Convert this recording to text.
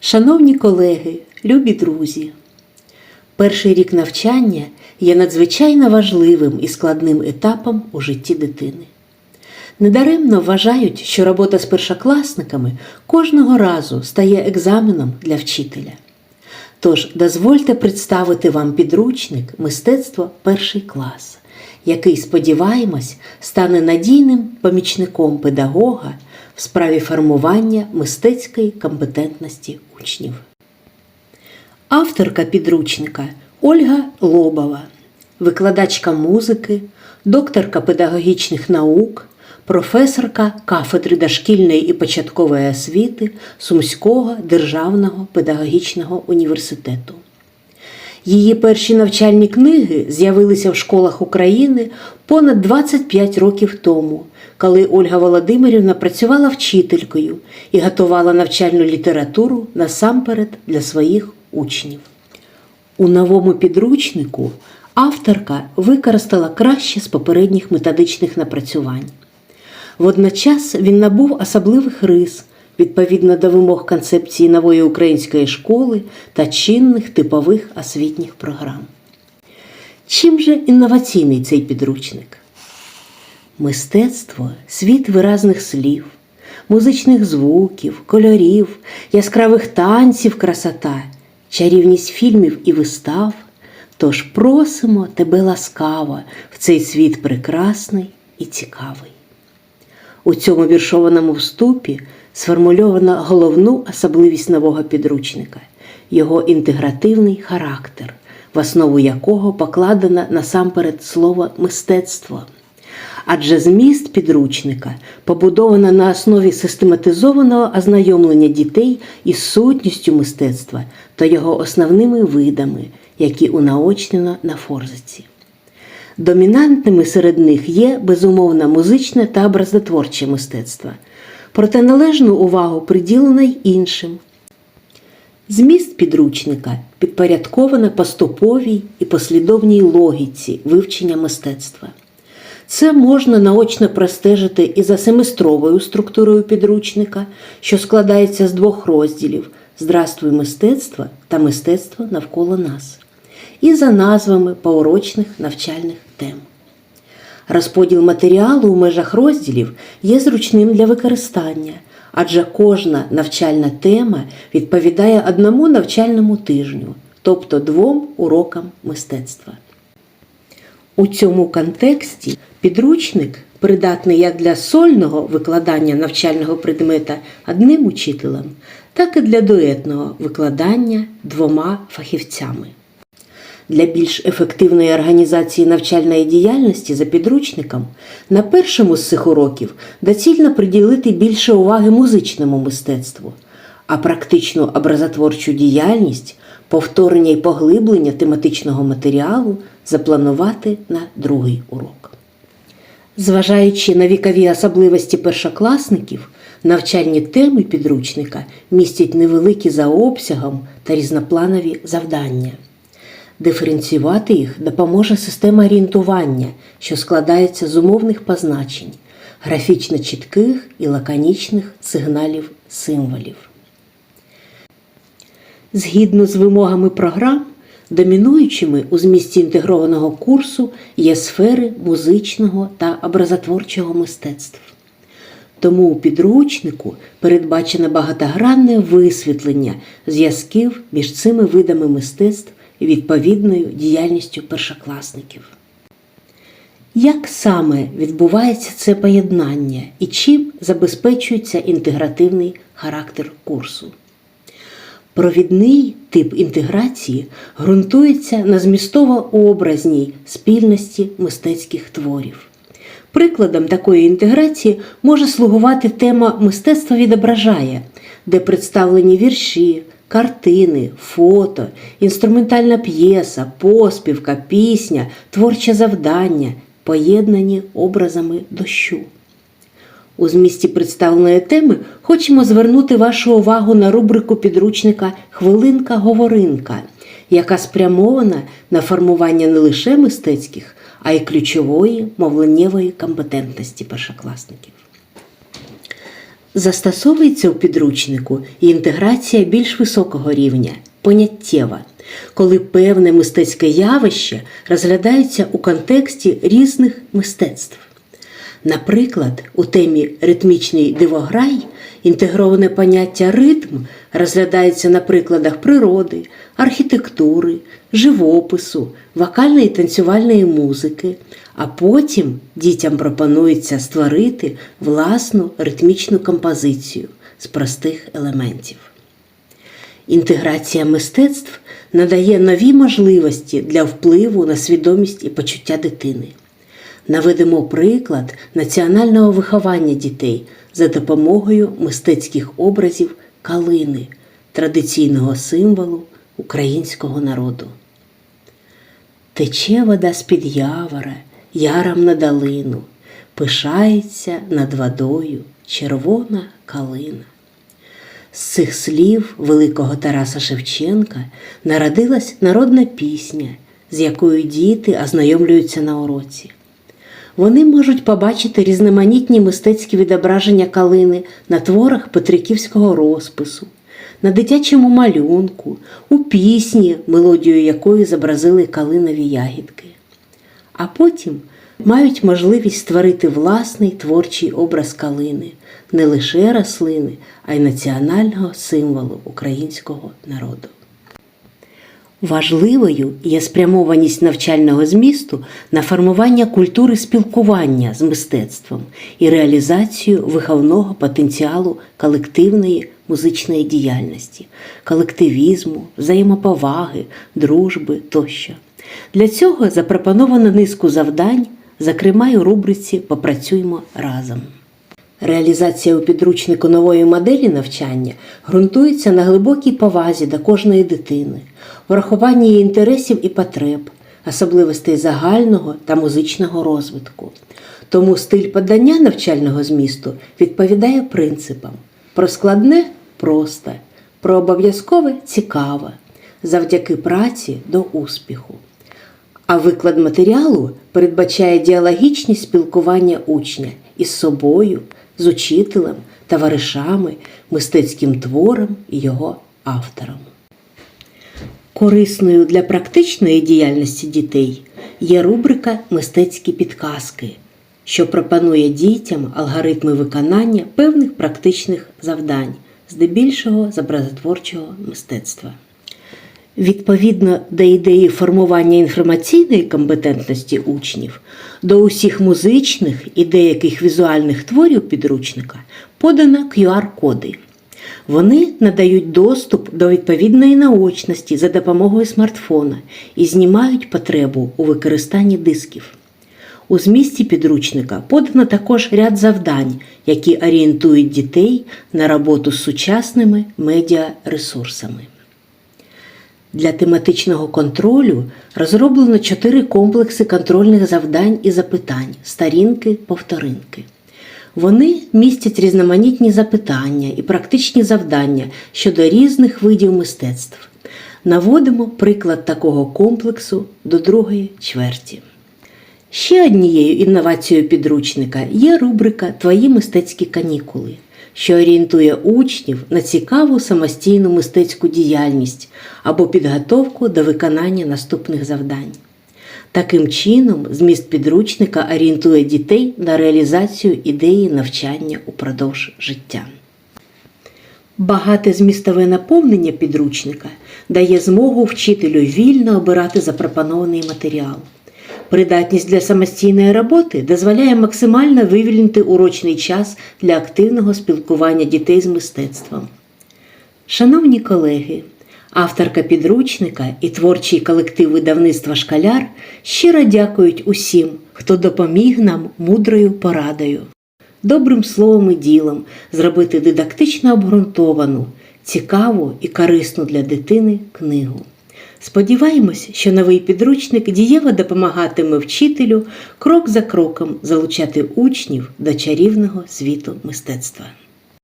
Шановні колеги, любі друзі, перший рік навчання є надзвичайно важливим і складним етапом у житті дитини. Недаремно вважають, що робота з першокласниками кожного разу стає екзаменом для вчителя. Тож дозвольте представити вам підручник Мистецтво перший клас, який, сподіваємось, стане надійним помічником педагога в справі формування мистецької компетентності учнів. Авторка підручника Ольга Лобова, викладачка музики, докторка педагогічних наук, професорка кафедри дошкільної і початкової освіти Сумського державного педагогічного університету. Її перші навчальні книги з'явилися в школах України понад 25 років тому, коли Ольга Володимирівна працювала вчителькою і готувала навчальну літературу насамперед для своїх учнів. У новому підручнику авторка використала краще з попередніх методичних напрацювань. Водночас він набув особливих рис відповідно до вимог концепції нової української школи та чинних типових освітніх програм. Чим же інноваційний цей підручник? Мистецтво світ виразних слів, музичних звуків, кольорів, яскравих танців, красота, чарівність фільмів і вистав. Тож просимо тебе ласкаво в цей світ прекрасний і цікавий. У цьому віршованому вступі сформульовано головну особливість нового підручника його інтегративний характер, в основу якого покладено насамперед слово мистецтво. Адже зміст підручника побудовано на основі систематизованого ознайомлення дітей із сутністю мистецтва та його основними видами, які унаочнено на форзиці. Домінантними серед них є безумовно музичне та образотворче мистецтво, проте належну увагу приділено й іншим. Зміст підручника підпорядковано поступовій і послідовній логіці вивчення мистецтва. Це можна наочно простежити і за семестровою структурою підручника, що складається з двох розділів Здравствуй мистецтво та мистецтво навколо нас, і за назвами поурочних навчальних тем. Розподіл матеріалу у межах розділів є зручним для використання, адже кожна навчальна тема відповідає одному навчальному тижню, тобто двом урокам мистецтва. У цьому контексті підручник придатний як для сольного викладання навчального предмета одним учителем, так і для дуетного викладання двома фахівцями. Для більш ефективної організації навчальної діяльності за підручником на першому з цих уроків доцільно приділити більше уваги музичному мистецтву, а практичну образотворчу діяльність, повторення і поглиблення тематичного матеріалу запланувати на другий урок. Зважаючи на вікові особливості першокласників, навчальні теми підручника містять невеликі за обсягом та різнопланові завдання. Диференціювати їх допоможе система орієнтування, що складається з умовних позначень, графічно чітких і лаконічних сигналів символів. Згідно з вимогами програм, домінуючими у змісті інтегрованого курсу є сфери музичного та образотворчого мистецтв. Тому у підручнику передбачено багатогранне висвітлення зв'язків між цими видами мистецтв і відповідною діяльністю першокласників. Як саме відбувається це поєднання і чим забезпечується інтегративний характер курсу? Провідний тип інтеграції ґрунтується на змістово-образній спільності мистецьких творів. Прикладом такої інтеграції може слугувати тема Мистецтво відображає, де представлені вірші, картини, фото, інструментальна п'єса, поспівка, пісня, творче завдання, поєднані образами дощу. У змісті представленої теми хочемо звернути вашу увагу на рубрику підручника Хвилинка-говоринка, яка спрямована на формування не лише мистецьких, а й ключової мовленнєвої компетентності першокласників. Застосовується у підручнику і інтеграція більш високого рівня поняттєва, коли певне мистецьке явище розглядається у контексті різних мистецтв. Наприклад, у темі ритмічний дивограй інтегроване поняття ритм розглядається на прикладах природи, архітектури, живопису, вокальної і танцювальної музики, а потім дітям пропонується створити власну ритмічну композицію з простих елементів. Інтеграція мистецтв надає нові можливості для впливу на свідомість і почуття дитини. Наведемо приклад національного виховання дітей за допомогою мистецьких образів калини, традиційного символу українського народу. Тече вода з-під явора, яром на долину, пишається над водою червона калина. З цих слів великого Тараса Шевченка народилась народна пісня, з якою діти ознайомлюються на уроці. Вони можуть побачити різноманітні мистецькі відображення калини на творах Петриківського розпису, на дитячому малюнку, у пісні, мелодію якої зобразили калинові ягідки. А потім мають можливість створити власний творчий образ калини, не лише рослини, а й національного символу українського народу. Важливою є спрямованість навчального змісту на формування культури спілкування з мистецтвом і реалізацію виховного потенціалу колективної музичної діяльності, колективізму, взаємоповаги, дружби тощо. Для цього запропоновано низку завдань, зокрема у рубриці Попрацюємо разом. Реалізація у підручнику нової моделі навчання ґрунтується на глибокій повазі до кожної дитини, врахуванні її інтересів і потреб, особливостей загального та музичного розвитку. Тому стиль подання навчального змісту відповідає принципам про складне просто, про обов'язкове цікаве, завдяки праці до успіху. А виклад матеріалу передбачає діалогічні спілкування учня із собою, з учителем, товаришами, мистецьким твором і його автором. Корисною для практичної діяльності дітей є рубрика Мистецькі підказки, що пропонує дітям алгоритми виконання певних практичних завдань, здебільшого з образотворчого мистецтва. Відповідно до ідеї формування інформаційної компетентності учнів, до усіх музичних і деяких візуальних творів підручника подано QR-коди. Вони надають доступ до відповідної наочності за допомогою смартфона і знімають потребу у використанні дисків. У змісті підручника подано також ряд завдань, які орієнтують дітей на роботу з сучасними медіаресурсами. Для тематичного контролю розроблено чотири комплекси контрольних завдань і запитань сторінки повторинки. Вони містять різноманітні запитання і практичні завдання щодо різних видів мистецтв. Наводимо приклад такого комплексу до другої чверті. Ще однією інновацією підручника є рубрика Твої мистецькі канікули, що орієнтує учнів на цікаву самостійну мистецьку діяльність або підготовку до виконання наступних завдань. Таким чином, зміст підручника орієнтує дітей на реалізацію ідеї навчання упродовж життя. Багате змістове наповнення підручника дає змогу вчителю вільно обирати запропонований матеріал. Придатність для самостійної роботи дозволяє максимально вивільнити урочний час для активного спілкування дітей з мистецтвом. Шановні колеги, авторка підручника і творчий колектив видавництва Шкаляр щиро дякують усім, хто допоміг нам мудрою порадою, добрим словом і ділом зробити дидактично обґрунтовану, цікаву і корисну для дитини книгу. Сподіваємось, що новий підручник дієво допомагатиме вчителю крок за кроком залучати учнів до чарівного світу мистецтва.